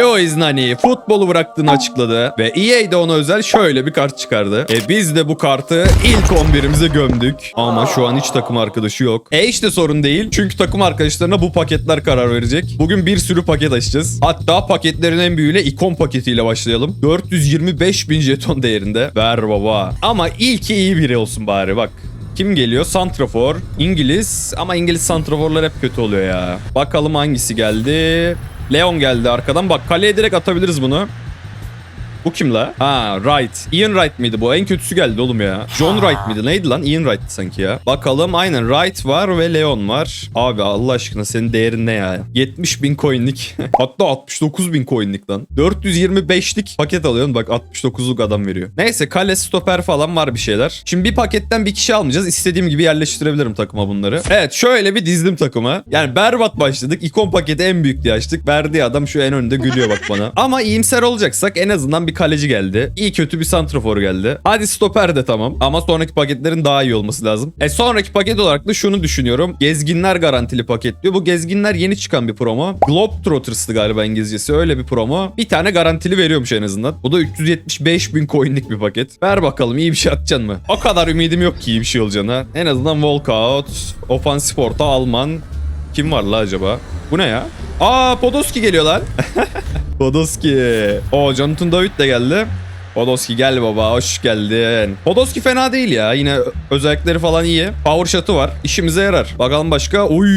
Leo Iznani futbolu bıraktığını açıkladı ve EA de ona özel şöyle bir kart çıkardı. E biz de bu kartı ilk 11'imize gömdük. Ama şu an hiç takım arkadaşı yok. E de sorun değil. Çünkü takım arkadaşlarına bu paketler karar verecek. Bugün bir sürü paket açacağız. Hatta paketlerin en büyüğüyle ikon paketiyle başlayalım. 425 bin jeton değerinde. Ver baba. Ama ilki iyi biri olsun bari bak. Kim geliyor? Santrafor. İngiliz. Ama İngiliz santraforlar hep kötü oluyor ya. Bakalım hangisi geldi. Leon geldi arkadan. Bak kaleye direkt atabiliriz bunu. Bu kim la? Ha Wright. Ian Wright miydi bu? En kötüsü geldi oğlum ya. John Wright miydi? Neydi lan? Ian Wright sanki ya. Bakalım aynen Wright var ve Leon var. Abi Allah aşkına senin değerin ne ya? 70 bin coinlik. Hatta 69 bin coinlik lan. 425'lik paket alıyorsun bak 69'luk adam veriyor. Neyse kale stoper falan var bir şeyler. Şimdi bir paketten bir kişi almayacağız. İstediğim gibi yerleştirebilirim takıma bunları. Evet şöyle bir dizdim takıma. Yani berbat başladık. İkon paketi en büyük diye açtık. Verdiği adam şu en önde gülüyor bak bana. Ama iyimser olacaksak en azından bir kaleci geldi. İyi kötü bir santrafor geldi. Hadi stoper de tamam. Ama sonraki paketlerin daha iyi olması lazım. E sonraki paket olarak da şunu düşünüyorum. Gezginler garantili paket diyor. Bu gezginler yeni çıkan bir promo. Globetrotters'tı galiba İngilizcesi. Öyle bir promo. Bir tane garantili veriyormuş en azından. Bu da 375 bin coinlik bir paket. Ver bakalım iyi bir şey atacaksın mı? O kadar ümidim yok ki iyi bir şey olacağına. En azından walkout, ofansif orta, Alman. Kim var la acaba? Bu ne ya? Aa Podolski geliyor lan. Podolski. O Jonathan David de geldi. Podolski gel baba hoş geldin. Podolski fena değil ya. Yine özellikleri falan iyi. Power shot'ı var. İşimize yarar. Bakalım başka. Uy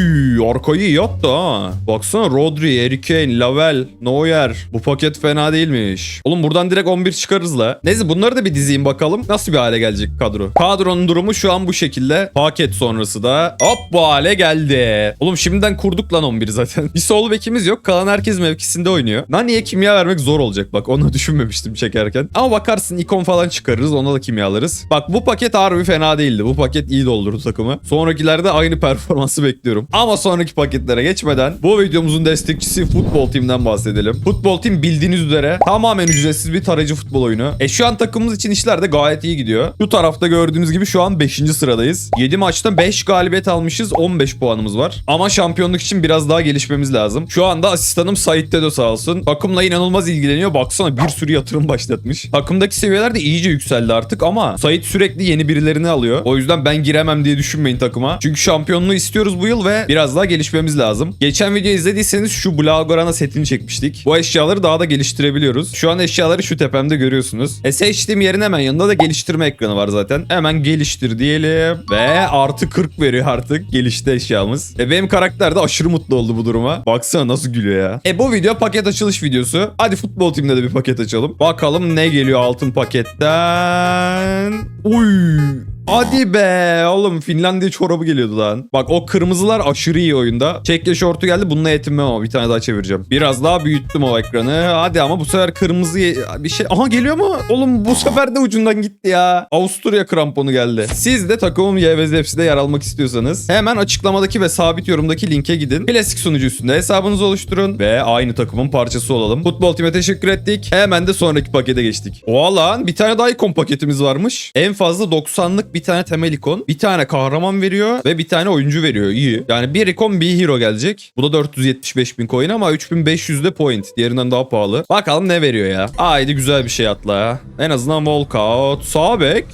arkayı iyi yaptı ha. Baksana Rodri, Harry Kane, Lavelle, Neuer. Bu paket fena değilmiş. Oğlum buradan direkt 11 çıkarız la. Neyse bunları da bir dizeyim bakalım. Nasıl bir hale gelecek kadro. Kadronun durumu şu an bu şekilde. Paket sonrası da hop bu hale geldi. Oğlum şimdiden kurduk lan 11 zaten. Bir sol bekimiz yok. Kalan herkes mevkisinde oynuyor. Nani'ye kimya vermek zor olacak bak. Onu düşünmemiştim çekerken. Ama bakarsın ikon falan çıkarırız. Ona da kimya alırız. Bak bu paket harbi fena değildi. Bu paket iyi doldurdu takımı. Sonrakilerde aynı performansı bekliyorum. Ama sonraki paketlere geçmeden bu videomuzun destekçisi Futbol Team'den bahsedelim. Futbol Team bildiğiniz üzere tamamen ücretsiz bir tarayıcı futbol oyunu. E şu an takımımız için işler de gayet iyi gidiyor. Şu tarafta gördüğünüz gibi şu an 5. sıradayız. 7 maçta 5 galibiyet almışız. 15 puanımız var. Ama şampiyonluk için biraz daha gelişmemiz lazım. Şu anda asistanım Sait Dedo sağ olsun. Takımla inanılmaz ilgileniyor. Baksana bir sürü yatırım başlatmış. Takımdaki seviyeler de iyice yükseldi artık ama Sait sürekli yeni birilerini alıyor. O yüzden ben giremem diye düşünmeyin takıma. Çünkü şampiyonluğu istiyoruz bu yıl ve biraz daha gelişmemiz lazım. Geçen video izlediyseniz şu Blaugrana setini çekmiştik. Bu eşyaları daha da geliştirebiliyoruz. Şu an eşyaları şu tepemde görüyorsunuz. E seçtiğim yerin hemen yanında da geliştirme ekranı var zaten. Hemen geliştir diyelim. Ve artı 40 veriyor artık gelişti eşyamız. E benim karakter de aşırı mutlu oldu bu duruma. Baksana nasıl gülüyor ya. E bu video paket açılış videosu. Hadi futbol timde de bir paket açalım. Bakalım ne geliyor altın paketten. Uy. Hadi be oğlum Finlandiya çorabı geliyordu lan. Bak o kırmızılar aşırı iyi oyunda. Çekya şortu geldi bununla yetinmem ama bir tane daha çevireceğim. Biraz daha büyüttüm o ekranı. Hadi ama bu sefer kırmızı bir şey. Aha geliyor mu? Oğlum bu sefer de ucundan gitti ya. Avusturya kramponu geldi. Siz de takımım YVZ yer almak istiyorsanız hemen açıklamadaki ve sabit yorumdaki linke gidin. Klasik sunucu üstünde hesabınızı oluşturun ve aynı takımın parçası olalım. Futbol Team'e teşekkür ettik. Hemen de sonraki pakete geçtik. O lan bir tane daha ikon paketimiz varmış. En fazla 90'lık bir tane temel ikon. Bir tane kahraman veriyor ve bir tane oyuncu veriyor. İyi. Yani bir ikon bir hero gelecek. Bu da 475 bin coin ama 3500 de point. Diğerinden daha pahalı. Bakalım ne veriyor ya. Haydi güzel bir şey atla ya. En azından walkout. Sağ bek.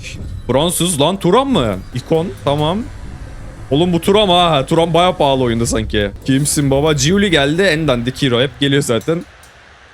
Fransız lan Turan mı? İkon tamam. Oğlum bu Turam ha. Turam baya pahalı oyunda sanki. Kimsin baba? Giuli geldi. En dandik hero. Hep geliyor zaten.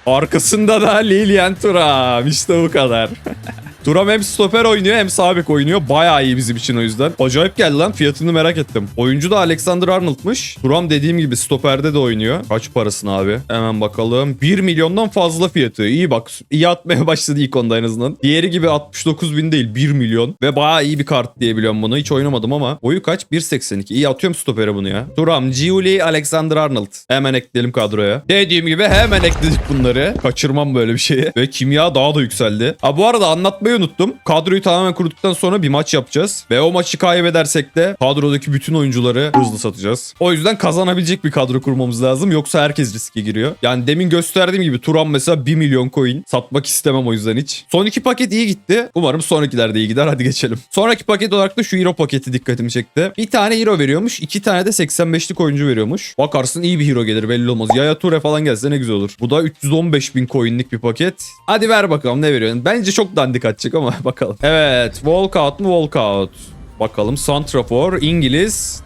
Arkasında da Lilian Turam. İşte bu kadar. Turam hem stoper oynuyor hem sağ oynuyor. Bayağı iyi bizim için o yüzden. Acayip geldi lan fiyatını merak ettim. Oyuncu da Alexander Arnold'muş. Turam dediğim gibi stoperde de oynuyor. Kaç parasını abi? Hemen bakalım. 1 milyondan fazla fiyatı. İyi bak. iyi atmaya başladı ilk onda en azından. Diğeri gibi 69 bin değil 1 milyon. Ve bayağı iyi bir kart diye biliyorum bunu. Hiç oynamadım ama. Boyu kaç? 1.82. İyi atıyorum stopere bunu ya. Turam, Giuli, Alexander Arnold. Hemen ekleyelim kadroya. Dediğim gibi hemen ekledik bunları. Kaçırmam böyle bir şeyi. Ve kimya daha da yükseldi. Ha bu arada anlatmayı şeyi unuttum. Kadroyu tamamen kurduktan sonra bir maç yapacağız. Ve o maçı kaybedersek de kadrodaki bütün oyuncuları hızlı satacağız. O yüzden kazanabilecek bir kadro kurmamız lazım. Yoksa herkes riske giriyor. Yani demin gösterdiğim gibi Turan mesela 1 milyon coin. Satmak istemem o yüzden hiç. Son iki paket iyi gitti. Umarım sonrakiler de iyi gider. Hadi geçelim. Sonraki paket olarak da şu hero paketi dikkatimi çekti. Bir tane hero veriyormuş. iki tane de 85'lik oyuncu veriyormuş. Bakarsın iyi bir hero gelir belli olmaz. Yaya Ture falan gelse ne güzel olur. Bu da 315 bin coinlik bir paket. Hadi ver bakalım ne veriyorsun. Bence çok dandik atacak ama bakalım. Evet. Walkout mu walkout? Bakalım. Santrafor. İngiliz.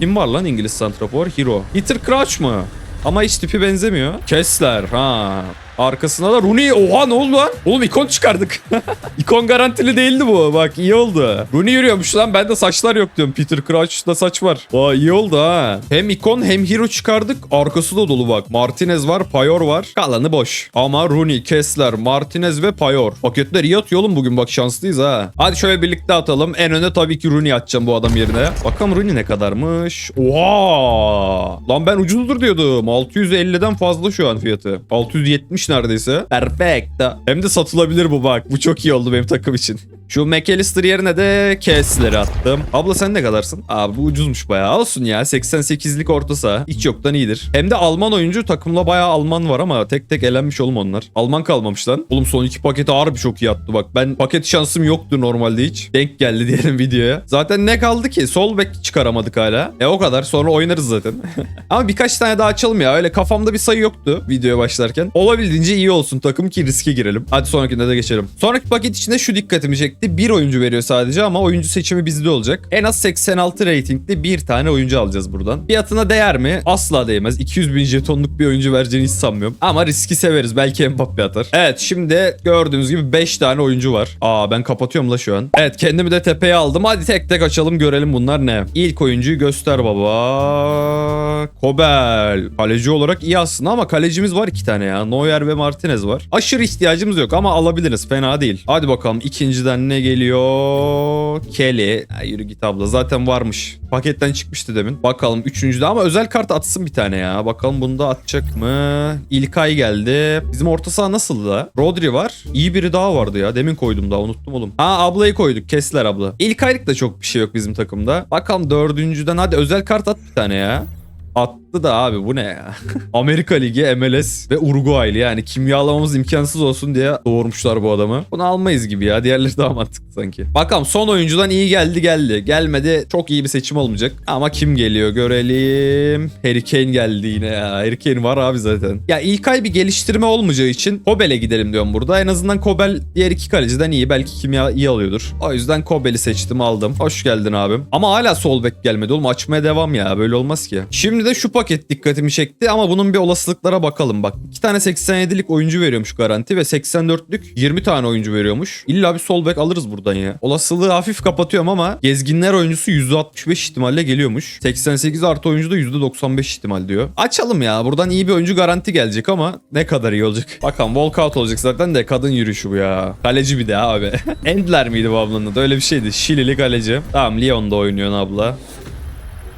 Kim var lan İngiliz Santrafor? Hero. Peter Crouch mı? Ama hiç tipi benzemiyor. Kessler ha. Arkasına da Rooney. Oha ne oldu lan? Oğlum ikon çıkardık. ikon garantili değildi bu. Bak iyi oldu. Rooney yürüyormuş lan. Bende saçlar yok diyorum. Peter Crouch'ta saç var. Vay iyi oldu ha. Hem ikon hem hero çıkardık. Arkası da dolu bak. Martinez var. Payor var. Kalanı boş. Ama Rooney, Kessler, Martinez ve Payor. Paketler iyi atıyor oğlum bugün. Bak şanslıyız ha. Hadi şöyle birlikte atalım. En öne tabii ki Rooney atacağım bu adam yerine. Bakalım Rooney ne kadarmış. Oha. Lan ben ucuzdur diyordum. 650'den fazla şu an fiyatı. 670 neredeyse. Perfect. Hem de satılabilir bu bak. Bu çok iyi oldu benim takım için. Şu McAllister yerine de Kessler'i attım. Abla sen ne kadarsın? Abi bu ucuzmuş bayağı. Olsun ya 88'lik orta saha. Hiç yoktan iyidir. Hem de Alman oyuncu takımla bayağı Alman var ama tek tek elenmiş oğlum onlar. Alman kalmamış lan. Oğlum son iki paketi harbi çok iyi attı bak. Ben paket şansım yoktu normalde hiç. Denk geldi diyelim videoya. Zaten ne kaldı ki? Sol bek çıkaramadık hala. E o kadar sonra oynarız zaten. ama birkaç tane daha açalım ya. Öyle kafamda bir sayı yoktu videoya başlarken. Olabildiğince iyi olsun takım ki riske girelim. Hadi sonrakinde de geçelim. Sonraki paket içinde şu dikkatimi çekti. Bir oyuncu veriyor sadece ama oyuncu seçimi bizde olacak. En az 86 ratingli bir tane oyuncu alacağız buradan. Fiyatına değer mi? Asla değmez. 200 bin jetonluk bir oyuncu vereceğini hiç sanmıyorum. Ama riski severiz. Belki Mbappe atar. Evet şimdi gördüğünüz gibi 5 tane oyuncu var. Aa ben kapatıyorum la şu an. Evet kendimi de tepeye aldım. Hadi tek tek açalım görelim bunlar ne. İlk oyuncuyu göster baba. Kobel. Kaleci olarak iyi aslında ama kalecimiz var iki tane ya. Neuer ve Martinez var. Aşırı ihtiyacımız yok ama alabiliriz. Fena değil. Hadi bakalım ikinciden ne geliyor? Kelly. Ha, yürü git abla. Zaten varmış. Paketten çıkmıştı demin. Bakalım üçüncüde ama özel kart atsın bir tane ya. Bakalım bunu da atacak mı? İlkay geldi. Bizim orta saha nasıldı da? Rodri var. İyi biri daha vardı ya. Demin koydum daha unuttum oğlum. Ha ablayı koyduk. Kessler abla. İlkaylık da çok bir şey yok bizim takımda. Bakalım dördüncüden hadi özel kart at bir tane ya. Attı da abi bu ne ya? Amerika Ligi, MLS ve Uruguaylı yani kimyalamamız imkansız olsun diye doğurmuşlar bu adamı. Bunu almayız gibi ya. Diğerleri daha mantıklı sanki. Bakalım son oyuncudan iyi geldi geldi. Gelmedi çok iyi bir seçim olmayacak. Ama kim geliyor görelim. Harry Kane geldi yine ya. Harry Kane var abi zaten. Ya ilk ay bir geliştirme olmayacağı için Kobel'e gidelim diyorum burada. En azından Kobel diğer iki kaleciden iyi. Belki kimya iyi alıyordur. O yüzden Kobel'i seçtim aldım. Hoş geldin abim. Ama hala sol bek gelmedi oğlum. Açmaya devam ya. Böyle olmaz ki. Şimdi de şu paket dikkatimi çekti ama bunun bir olasılıklara bakalım bak. iki tane 87'lik oyuncu veriyormuş garanti ve 84'lük 20 tane oyuncu veriyormuş. İlla bir sol bek alırız buradan ya. Olasılığı hafif kapatıyorum ama gezginler oyuncusu %65 ihtimalle geliyormuş. 88 artı oyuncu da %95 ihtimal diyor. Açalım ya buradan iyi bir oyuncu garanti gelecek ama ne kadar iyi olacak. Bakalım walkout olacak zaten de kadın yürüyüşü bu ya. Kaleci bir de abi. Endler miydi bu ablanın adı öyle bir şeydi. Şilili kaleci. Tamam Lyon'da oynuyorsun abla.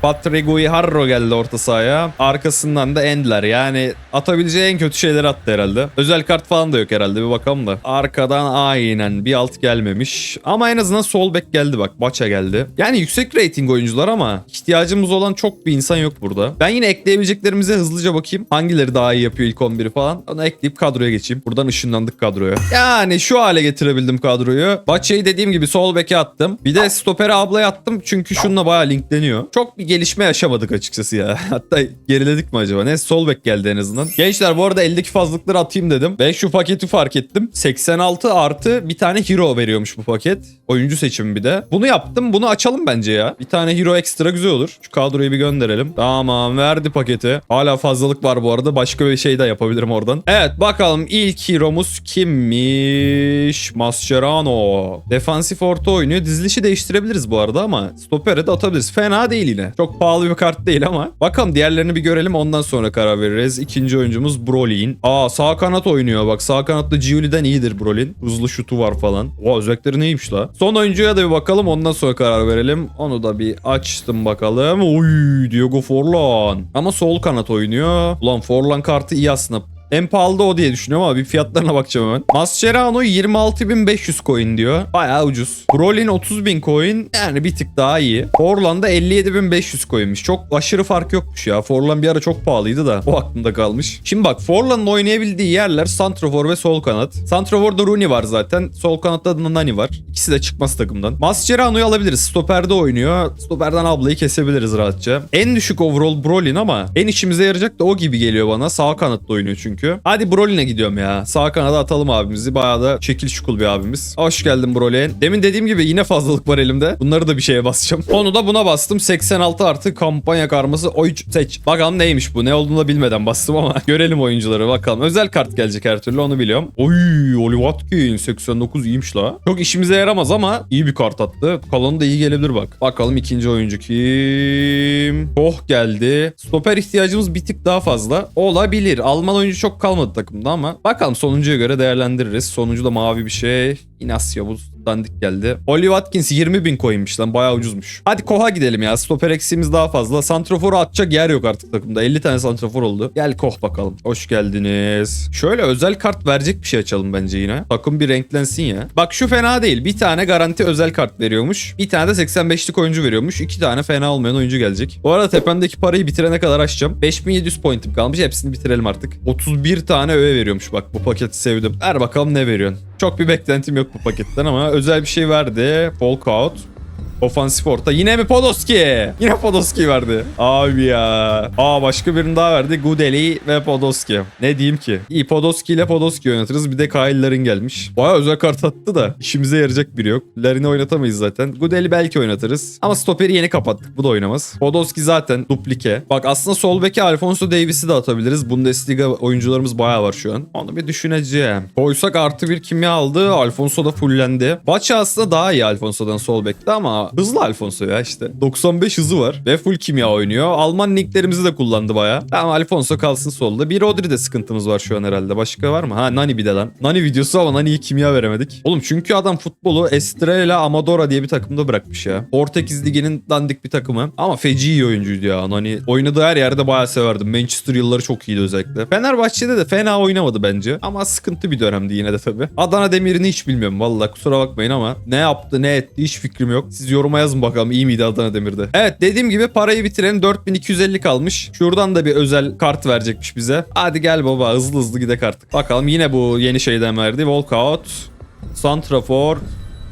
Patrick Guijarro geldi orta sahaya. Arkasından da Endler. Yani atabileceği en kötü şeyleri attı herhalde. Özel kart falan da yok herhalde bir bakalım da. Arkadan aynen bir alt gelmemiş. Ama en azından sol bek geldi bak. Baça geldi. Yani yüksek rating oyuncular ama ihtiyacımız olan çok bir insan yok burada. Ben yine ekleyebileceklerimize hızlıca bakayım. Hangileri daha iyi yapıyor ilk 11'i falan. Onu ekleyip kadroya geçeyim. Buradan ışınlandık kadroya. Yani şu hale getirebildim kadroyu. Baça'yı dediğim gibi sol beke attım. Bir de stopere ablaya attım. Çünkü şununla bayağı linkleniyor. Çok bir gelişme yaşamadık açıkçası ya. Hatta geriledik mi acaba? Ne sol bek geldi en azından. Gençler bu arada eldeki fazlalıkları atayım dedim. Ve şu paketi fark ettim. 86 artı bir tane hero veriyormuş bu paket. Oyuncu seçimi bir de. Bunu yaptım. Bunu açalım bence ya. Bir tane hero ekstra güzel olur. Şu kadroyu bir gönderelim. Tamam verdi paketi. Hala fazlalık var bu arada. Başka bir şey de yapabilirim oradan. Evet bakalım ilk hero'muz kimmiş? Mascherano. Defansif orta oynuyor. Dizilişi değiştirebiliriz bu arada ama stopere de atabiliriz. Fena değil yine. Çok pahalı bir kart değil ama. Bakalım diğerlerini bir görelim ondan sonra karar veririz. İkinci oyuncumuz Brolin. Aa sağ kanat oynuyor bak. Sağ kanatta Giuli'den iyidir Brolin. Hızlı şutu var falan. Oha özellikleri neymiş la? Son oyuncuya da bir bakalım ondan sonra karar verelim. Onu da bir açtım bakalım. Oy Diego Forlan. Ama sol kanat oynuyor. Ulan Forlan kartı iyi aslında. En pahalı da o diye düşünüyorum ama bir fiyatlarına bakacağım hemen. Mascherano 26.500 coin diyor. Bayağı ucuz. Brolin 30.000 coin yani bir tık daha iyi. Forlan'da 57.500 coinmiş. Çok aşırı fark yokmuş ya. Forlan bir ara çok pahalıydı da o aklımda kalmış. Şimdi bak Forlan'ın oynayabildiği yerler Santrafor ve sol kanat. Santrafor'da Rooney var zaten. Sol kanatta da Nani var. İkisi de çıkmaz takımdan. Mascherano'yu alabiliriz. Stoperde oynuyor. Stoperden ablayı kesebiliriz rahatça. En düşük overall Brolin ama en işimize yarayacak da o gibi geliyor bana. Sağ kanatta oynuyor çünkü. Hadi Brolin'e gidiyorum ya. Sağ kanada atalım abimizi. Bayağı da şekil şukul bir abimiz. Hoş geldin Brolin. Demin dediğim gibi yine fazlalık var elimde. Bunları da bir şeye basacağım. Onu da buna bastım. 86 artı kampanya karması oyuncu seç. Bakalım neymiş bu. Ne olduğunu da bilmeden bastım ama görelim oyuncuları bakalım. Özel kart gelecek her türlü onu biliyorum. Oy Oli Watkins 89 iyiymiş la. Çok işimize yaramaz ama iyi bir kart attı. Kalanı da iyi gelebilir bak. Bakalım ikinci oyuncu kim? Koh geldi. Stoper ihtiyacımız bir tık daha fazla. Olabilir. Alman oyuncu çok kalmadı takımda ama bakalım sonuncuya göre değerlendiririz. Sonuncu da mavi bir şey. Inacio bu dandik geldi. Oli Watkins 20 bin coinmiş lan bayağı ucuzmuş. Hadi Koh'a gidelim ya. Stoper eksiğimiz daha fazla. Santrafor'u atacak yer yok artık takımda. 50 tane Santrafor oldu. Gel Koh bakalım. Hoş geldiniz. Şöyle özel kart verecek bir şey açalım bence yine. Takım bir renklensin ya. Bak şu fena değil. Bir tane garanti özel kart veriyormuş. Bir tane de 85'lik oyuncu veriyormuş. İki tane fena olmayan oyuncu gelecek. Bu arada tepemdeki parayı bitirene kadar açacağım. 5700 pointim kalmış. Hepsini bitirelim artık. 31 tane öğe veriyormuş bak. Bu paketi sevdim. Ver bakalım ne veriyorsun. Çok bir beklentim yok bu paketten ama özel bir şey verdi. Walkout. Ofansif orta. Yine mi Podolski? Yine Podolski verdi. Abi ya. Aa başka birini daha verdi. Gudeli ve Podolski. Ne diyeyim ki? İyi Podolski ile Podolski oynatırız. Bir de Kyle Larin gelmiş. Baya özel kart attı da işimize yarayacak biri yok. Larin'i oynatamayız zaten. Gudeli belki oynatırız. Ama stoperi yeni kapattık. Bu da oynamaz. Podolski zaten duplike. Bak aslında sol beke Alfonso Davis'i de atabiliriz. Bundesliga oyuncularımız baya var şu an. Onu bir düşüneceğim. Koysak artı bir kimya aldı. Alfonso da fullendi. Baça aslında daha iyi Alfonso'dan sol bekte ama hızlı Alfonso ya işte. 95 hızı var ve full kimya oynuyor. Alman linklerimizi de kullandı baya. Tamam Alfonso kalsın solda. Bir Rodri'de sıkıntımız var şu an herhalde. Başka var mı? Ha Nani bir de lan. Nani videosu ama Nani'yi kimya veremedik. Oğlum çünkü adam futbolu Estrella Amadora diye bir takımda bırakmış ya. Portekiz Ligi'nin dandik bir takımı. Ama feci iyi oyuncuydu ya. Nani oynadığı her yerde bayağı severdim. Manchester yılları çok iyiydi özellikle. Fenerbahçe'de de fena oynamadı bence. Ama sıkıntı bir dönemdi yine de tabii. Adana Demir'ini hiç bilmiyorum. Vallahi kusura bakmayın ama ne yaptı ne etti hiç fikrim yok. Siz yoruma yazın bakalım iyi miydi Adana Demir'de. Evet dediğim gibi parayı bitirelim 4250 kalmış. Şuradan da bir özel kart verecekmiş bize. Hadi gel baba hızlı hızlı gidek artık. Bakalım yine bu yeni şeyden verdi. Walkout. Santrafor.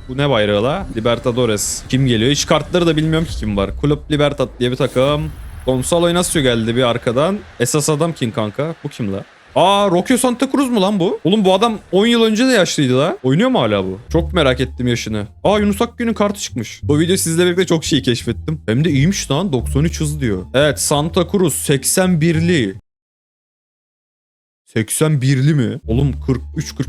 Bu ne bayrağı la? Libertadores. Kim geliyor? Hiç kartları da bilmiyorum ki kim var. Kulüp Libertad diye bir takım. Gonzalo Inacio geldi bir arkadan. Esas adam kim kanka? Bu kim la? Aa Rocky Santa Cruz mu lan bu? Oğlum bu adam 10 yıl önce de yaşlıydı la. Oynuyor mu hala bu? Çok merak ettim yaşını. Aa Yunus Akgün'ün kartı çıkmış. Bu video sizle birlikte çok şey keşfettim. Hem de iyiymiş lan 93 hız diyor. Evet Santa Cruz 81'li. 81'li mi? Oğlum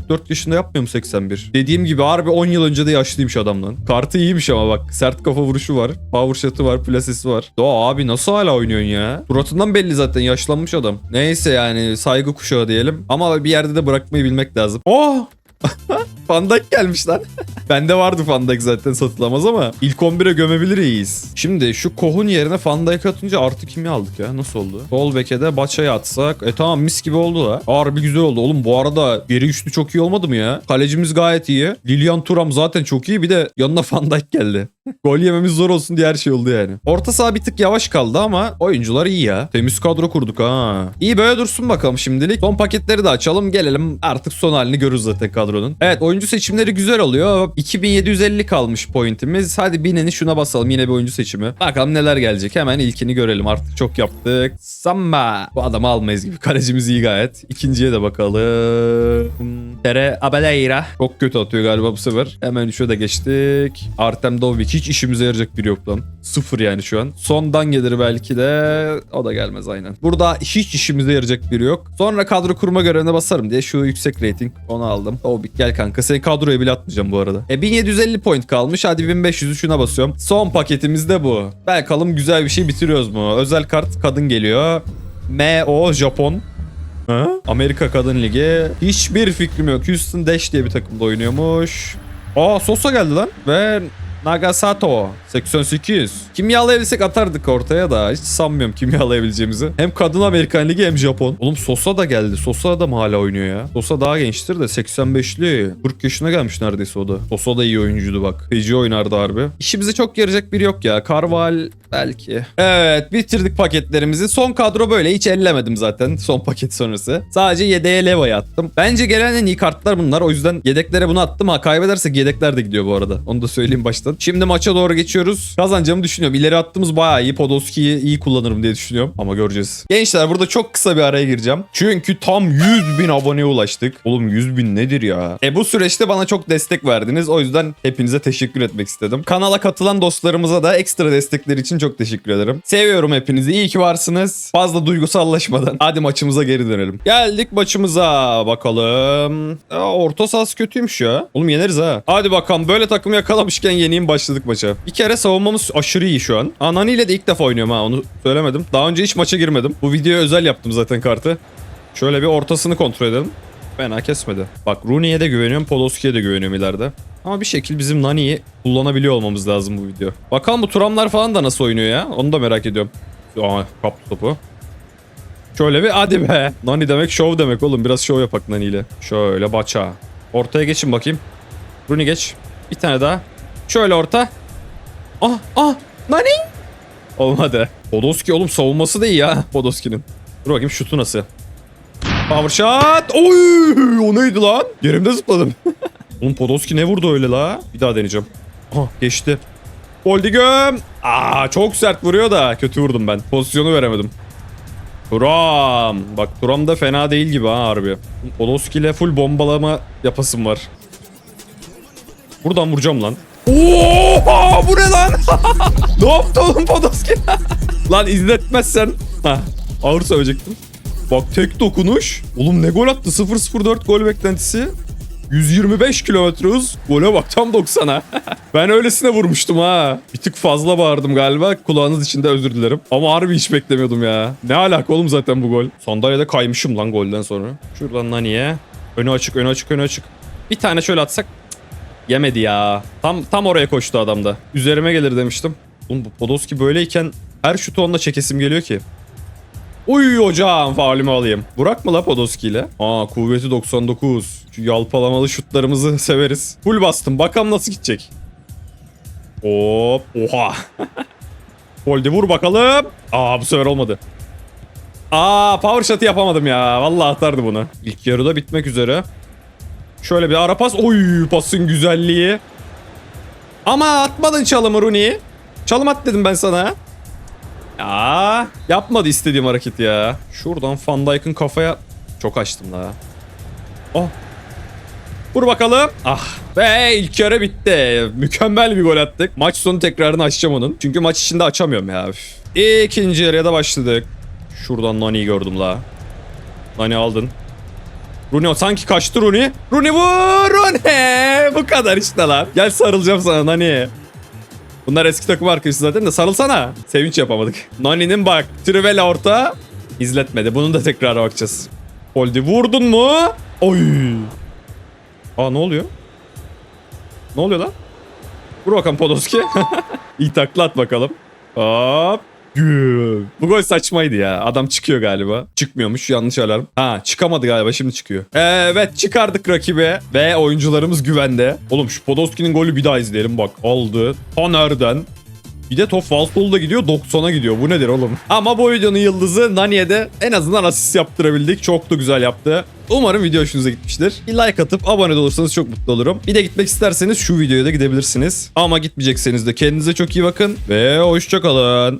43-44 yaşında yapmıyor mu 81? Dediğim gibi harbi 10 yıl önce de yaşlıymış adam lan. Kartı iyiymiş ama bak. Sert kafa vuruşu var. Power shot'ı var. Plasesi var. Doğa abi nasıl hala oynuyorsun ya? Suratından belli zaten yaşlanmış adam. Neyse yani saygı kuşağı diyelim. Ama bir yerde de bırakmayı bilmek lazım. Oh! Fandak gelmiş lan. Bende vardı Fandak zaten satılamaz ama ilk 11'e gömebiliriz. Şimdi şu Koh'un yerine Fandak atınca artı kimi aldık ya? Nasıl oldu? Sol beke de Baça'ya atsak. E tamam mis gibi oldu da. Harbi güzel oldu. Oğlum bu arada geri üçlü çok iyi olmadı mı ya? Kalecimiz gayet iyi. Lilian Turam zaten çok iyi. Bir de yanına Fandak geldi. Gol yememiz zor olsun diye her şey oldu yani. Orta saha bir tık yavaş kaldı ama oyuncular iyi ya. Temiz kadro kurduk ha. İyi böyle dursun bakalım şimdilik. Son paketleri de açalım. Gelelim artık son halini görürüz zaten kadronun. Evet oyuncu seçimleri güzel oluyor. 2750 kalmış pointimiz. Hadi bineni şuna basalım. Yine bir oyuncu seçimi. Bakalım neler gelecek. Hemen ilkini görelim. Artık çok yaptık. Samba. Bu adamı almayız gibi. Kalecimiz iyi gayet. İkinciye de bakalım. Tere Abeleira. Çok kötü atıyor galiba bu sefer. Hemen şurada da geçtik. Artem Dovbik. Hiç işimize yarayacak biri yok lan. Sıfır yani şu an. Sondan gelir belki de. O da gelmez aynen. Burada hiç işimize yarayacak biri yok. Sonra kadro kurma görevine basarım diye şu yüksek rating onu aldım. Dovbik gel kanka. Seni kadroya bile atmayacağım bu arada. E 1750 point kalmış. Hadi 1500'ü şuna basıyorum. Son paketimiz de bu. Bakalım güzel bir şey bitiriyoruz mu? Özel kart kadın geliyor. MO Japon. Ha? Amerika Kadın Ligi. Hiçbir fikrim yok. Houston Dash diye bir takımda oynuyormuş. Aa Sosa geldi lan. Ve Nagasato 88. Kimyalayabilsek atardık ortaya da hiç sanmıyorum kimyalayabileceğimizi. Hem kadın Amerikan Ligi hem Japon. Oğlum Sosa da geldi. Sosa da mı hala oynuyor ya? Sosa daha gençtir de 85'li. 40 yaşına gelmiş neredeyse o da. Sosa da iyi oyuncuydu bak. Feci oynardı harbi. İşimize çok yarayacak biri yok ya. Karval belki. Evet bitirdik paketlerimizi. Son kadro böyle hiç ellemedim zaten son paket sonrası. Sadece yedeğe Leva'yı attım. Bence gelen en iyi kartlar bunlar. O yüzden yedeklere bunu attım. Ha kaybedersek yedekler de gidiyor bu arada. Onu da söyleyeyim baştan. Şimdi maça doğru geçiyoruz. Kazanacağımı düşünüyorum. İleri attığımız bayağı iyi. Podolski'yi iyi kullanırım diye düşünüyorum. Ama göreceğiz. Gençler burada çok kısa bir araya gireceğim. Çünkü tam 100 bin aboneye ulaştık. Oğlum 100 bin nedir ya? E bu süreçte bana çok destek verdiniz. O yüzden hepinize teşekkür etmek istedim. Kanala katılan dostlarımıza da ekstra destekleri için çok teşekkür ederim. Seviyorum hepinizi. İyi ki varsınız. Fazla duygusallaşmadan. Hadi maçımıza geri dönelim. Geldik maçımıza. Bakalım. Aa, orta sahası kötüymüş ya. Oğlum yeneriz ha. Hadi bakalım. Böyle takım yakalamışken yeneyim başladık maça. Bir kere savunmamız aşırı iyi şu an. Anani ile de ilk defa oynuyorum ha. Onu söylemedim. Daha önce hiç maça girmedim. Bu videoya özel yaptım zaten kartı. Şöyle bir ortasını kontrol edelim. Fena kesmedi. Bak Rooney'e de güveniyorum. Podolski'ye de güveniyorum ileride. Ama bir şekil bizim Nani'yi kullanabiliyor olmamız lazım bu video. Bakalım bu Turamlar falan da nasıl oynuyor ya. Onu da merak ediyorum. Aa kaptı topu. Şöyle bir hadi be. Nani demek şov demek oğlum. Biraz şov yapak Nani ile. Şöyle baça. Ortaya geçin bakayım. Rooney geç. Bir tane daha. Şöyle orta. Ah ah Nani. Olmadı. Podolski oğlum savunması da iyi ya Podolski'nin. Dur bakayım şutu nasıl? Power shot. Oy! O neydi lan? Yerimde zıpladım. Oğlum Podolski ne vurdu öyle la? Bir daha deneyeceğim. Ah geçti. Goldigöm. Aa çok sert vuruyor da kötü vurdum ben. Pozisyonu veremedim. Turam. Bak Turam da fena değil gibi ha harbi. Podolski ile full bombalama yapasım var. Buradan vuracağım lan. Oha bu ne lan? ne yaptı oğlum Podolski? lan izletmezsen. Hah, ağır söyleyecektim. Bak tek dokunuş. Oğlum ne gol attı? 0-0-4 gol beklentisi. 125 kilometre hız. Gole bak tam 90'a. ben öylesine vurmuştum ha. Bir tık fazla bağırdım galiba. Kulağınız için de özür dilerim. Ama harbi hiç beklemiyordum ya. Ne alaka oğlum zaten bu gol. Sandalyede kaymışım lan golden sonra. Şuradan Nani'ye. Önü açık, önü açık, önü açık. Bir tane şöyle atsak. Yemedi ya. Tam tam oraya koştu adam da. Üzerime gelir demiştim. Oğlum bu Podolski böyleyken her şutu onunla çekesim geliyor ki. Uy hocam faulümü alayım. Burak mı la Podolski ile? Aa kuvveti 99. Şu yalpalamalı şutlarımızı severiz. Full bastım. Bakalım nasıl gidecek. Hop. Oha. Holdi vur bakalım. Aa bu sefer olmadı. Aa power shot'ı yapamadım ya. Vallahi atardı bunu. İlk yarıda bitmek üzere. Şöyle bir ara pas. Oy pasın güzelliği. Ama atmadın çalımı Rooney. Çalım at dedim ben sana. Ya yapmadı istediğim hareket ya. Şuradan Van Dijk'ın kafaya çok açtım daha. Oh. Vur bakalım. Ah ve ilk yarı bitti. Mükemmel bir gol attık. Maç sonu tekrarını açacağım onun. Çünkü maç içinde açamıyorum ya. İkinci yarıya da başladık. Şuradan Nani'yi gördüm la. Nani aldın. Rooney sanki kaçtı Rooney. Rooney vur Rooney. Bu kadar işte lan. Gel sarılacağım sana Nani. Bunlar eski takım arkadaşı zaten de sarılsana. Sevinç yapamadık. Nani'nin bak. Trivela orta. İzletmedi. Bunun da tekrar bakacağız. Holdi vurdun mu? Oy. Aa ne oluyor? Ne oluyor lan? Vur bakalım Podolski. İyi takla at bakalım. Hop. Bu gol saçmaydı ya. Adam çıkıyor galiba. Çıkmıyormuş yanlış alarm. Ha çıkamadı galiba şimdi çıkıyor. Evet çıkardık rakibe. Ve oyuncularımız güvende. Oğlum şu Podolski'nin golü bir daha izleyelim bak. Aldı. Taner'den. Bir de top Valspool'da gidiyor 90'a gidiyor. Bu nedir oğlum? Ama bu videonun yıldızı Nani'ye en azından asist yaptırabildik. Çok da güzel yaptı. Umarım video hoşunuza gitmiştir. Bir like atıp abone olursanız çok mutlu olurum. Bir de gitmek isterseniz şu videoya da gidebilirsiniz. Ama gitmeyecekseniz de kendinize çok iyi bakın ve hoşçakalın.